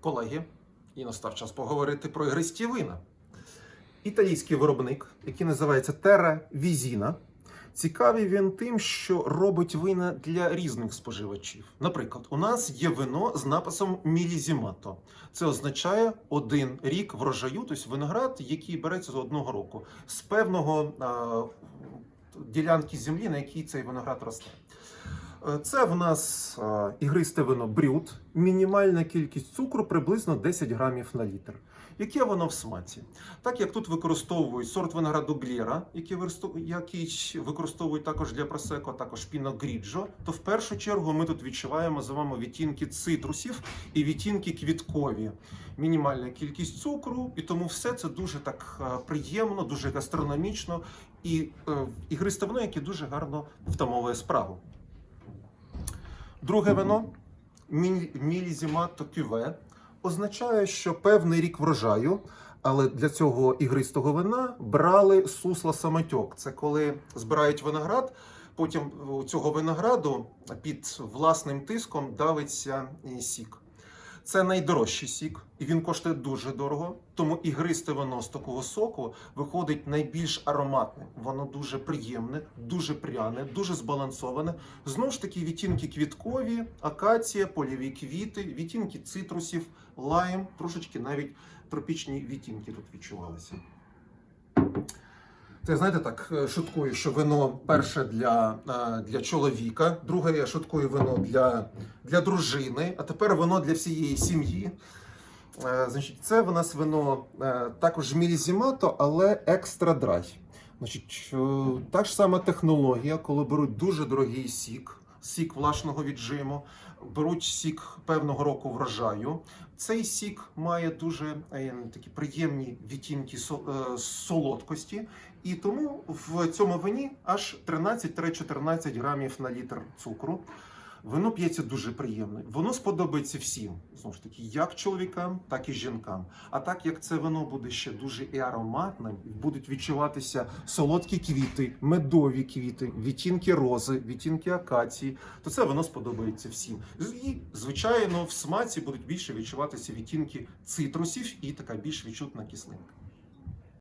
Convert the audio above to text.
колеги, і настав час поговорити про ігристі вина. Італійський виробник, який називається Terra Vizina, цікавий він тим, що робить вина для різних споживачів. Наприклад, у нас є вино з написом Мілізімато. Це означає один рік врожаю, тобто виноград, який береться з одного року, з певного а, ділянки землі, на якій цей виноград росте. Е, Це в нас е, ігристе вино брют, мінімальна кількість цукру приблизно 10 грамів на літр. Яке воно в смаці? Так як тут використовують сорт винограду Глєра, який, використовують також для просеко, також піно гріджо, то в першу чергу ми тут відчуваємо з вами відтінки цитрусів і відтінки квіткові. Мінімальна кількість цукру, і тому все це дуже так е, приємно, дуже гастрономічно і ігристе вино, яке дуже гарно втамовує справу. Друге вино мілізімато кюве означає, що певний рік врожаю, але для цього ігристого вина брали сусла самотьок. Це коли збирають виноград, потім у цього винограду під власним тиском давиться е, сік. Це найдорожчий сік, і він коштує дуже дорого. Тому ігристе вино з такого соку виходить найбільш ароматне. Воно дуже приємне, дуже пряне, дуже збалансоване. Знову ж таки, відтінки квіткові, акація, польові квіти, відтінки цитрусів, лайм, трошечки навіть тропічні відтінки тут відчувалися. Це знаєте так, е, шуткую, що вино перше для, е, для чоловіка, друге я шуткую вино для, для дружини, а тепер вино для всієї сім'ї. Е, Значить, це в нас вино також мілізімато, але екстра драй. Значить, та ж сама технологія, коли беруть дуже дорогий сік, сік влашного віджиму, беруть сік певного року врожаю. Цей сік має дуже е, такі приємні відтінки е, солодкості, і тому в цьому вині аж 13-14 грамів на літр цукру. Вино п'ється дуже приємно. Воно сподобається всім, знову ж таки, як чоловікам, так і жінкам. А так як це вино буде ще дуже і ароматним, будуть відчуватися солодкі квіти, медові квіти, відтінки рози, відтінки акації, то це вино сподобається всім. І, звичайно, в смаці будуть більше відчуватися відтінки цитрусів і така більш відчутна кислинка.